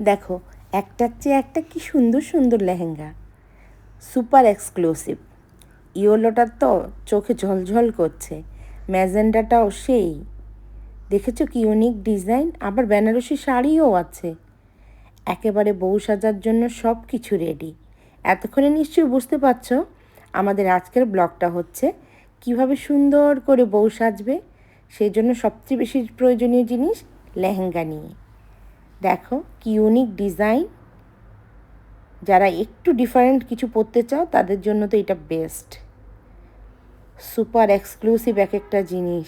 দেখো, একটার চেয়ে একটা কি সুন্দর সুন্দর লেহেঙ্গা। Super exclusive. ইয়োলোটার তো চোখে ঝলঝল করছে, ম্যাজেন্ডাটাও সেই। দেখেছ কি ইউনিক ডিজাইন আবার বেনারসি শাড়িও আছে। একেবারে বউ সাজার জন্য সব কিছু রেডি এতক্ষণে নিশ্চয়ই বুঝতে পারছ, আমাদের আজকের ব্লগটা হচ্ছে কীভাবে সুন্দর করে বউ সাজবে, সেই জন্য সবচেয়ে বেশি প্রয়োজনীয় জিনিস লেহেঙ্গা নিয়ে। দেখো, কি ইউনিক ডিজাইন যারা একটু ডিফারেন্ট কিছু পরতে চাও, তাদের জন্য তো এটা বেস্ট সুপার এক্সক্লুসিভ এক একটা জিনিস।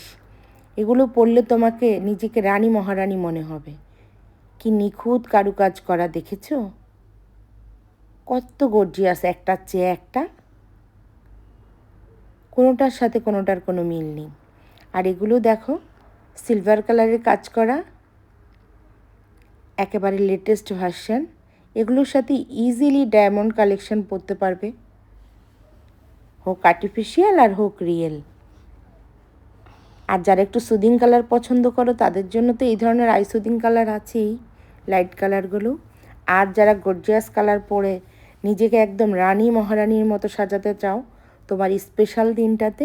এগুলো পরলে তোমাকে নিজেকে রানী মহারানী মনে হবে। কি নিখুঁত কারুকাজ করা দেখেছ? কত গর্জিয়াস একটার চেয়ে একটা। কোনোটার সাথে কোনোটার কোনো মিল নেই। আর এগুলো দেখো সিলভার কালারের কাজ করা। একেবারে লেটেস্ট ভার্সন এগুলোর সাথে ইজিলি ডায়মন্ড কালেকশন পরতে পারবে। হোক আর্টিফিশিয়াল আর হোক রিয়েল আর যারা একটু সুদিং কালার পছন্দ করো, তাদের জন্য তো এই ধরনের আই সুদিং কালার আছেই লাইট কালারগুলো আর যারা গর্জিয়াস কালার পরে নিজেকে একদম রানী মহারানীর মতো সাজাতে চাও, তোমার স্পেশাল দিনটাতে,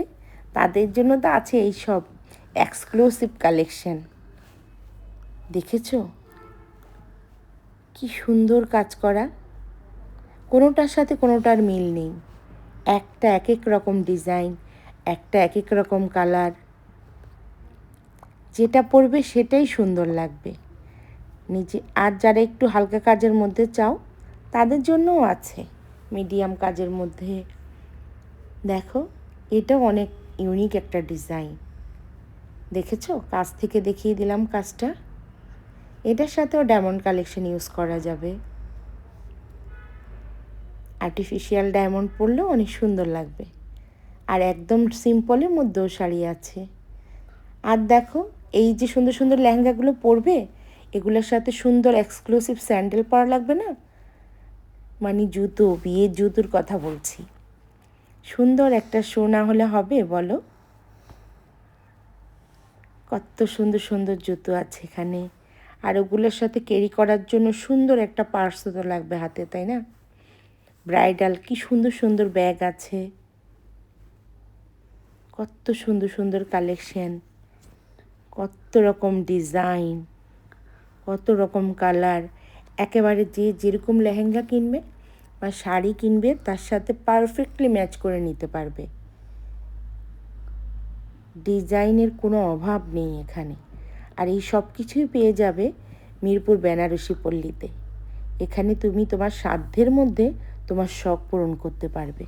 তাদের জন্য তো আছে এই সব এক্সক্লুসিভ কালেকশন দেখেছ? কি সুন্দর কাজ করা। কোনোটার সাথে কোনোটার মিল নেই। একটা এক এক রকম ডিজাইন, একটা এক এক রকম কালার। যেটা পরবে সেটাই সুন্দর লাগবে। নিজে, আর যারা একটু হালকা কাজের মধ্যে চাও, তাদের জন্যও আছে। মিডিয়াম কাজের মধ্যে। দেখো এটাও অনেক ইউনিক একটা ডিজাইন। দেখেছ? কাজ থেকে দেখিয়ে দিলাম কাজটা। এটার সাথেও ডায়মন্ড কালেকশন ইউজ করা যাবে। আর্টিফিশিয়াল ডায়মন্ড পরলেও অনেক সুন্দর লাগবে। আর একদম সিম্পলের মধ্যেও শাড়ি আছে। আর দেখো, এই যে সুন্দর সুন্দর লেহেঙ্গাগুলো পরবে, এগুলোর সাথে সুন্দর এক্সক্লুসিভ স্যান্ডেল পরা লাগবে না? মানে জুতো, বিয়ের জুতোর কথা বলছি। সুন্দর একটা শো না হলে হবে, বলো? কত সুন্দর সুন্দর জুতো আছে এখানে। আর ওগুলোর সাথে ক্যারি করার জন্য সুন্দর একটা পার্সও তো লাগবে হাতে, তাই না? ব্রাইডাল কি সুন্দর সুন্দর ব্যাগ আছে। কত সুন্দর সুন্দর কালেকশন কত রকম ডিজাইন কত রকম কালার একেবারে যে যেরকম লেহেঙ্গা কিনবে বা শাড়ি কিনবে, তার সাথে পারফেক্টলি ম্যাচ করে নিতে পারবে। ডিজাইনের কোনো অভাব নেই এখানে। আর এই সব কিছুই পেয়ে যাবে মিরপুর বেনারসি পল্লীতে। এখানে তুমি তোমার সাধ্যের মধ্যে তোমার শখ পূরণ করতে পারবে।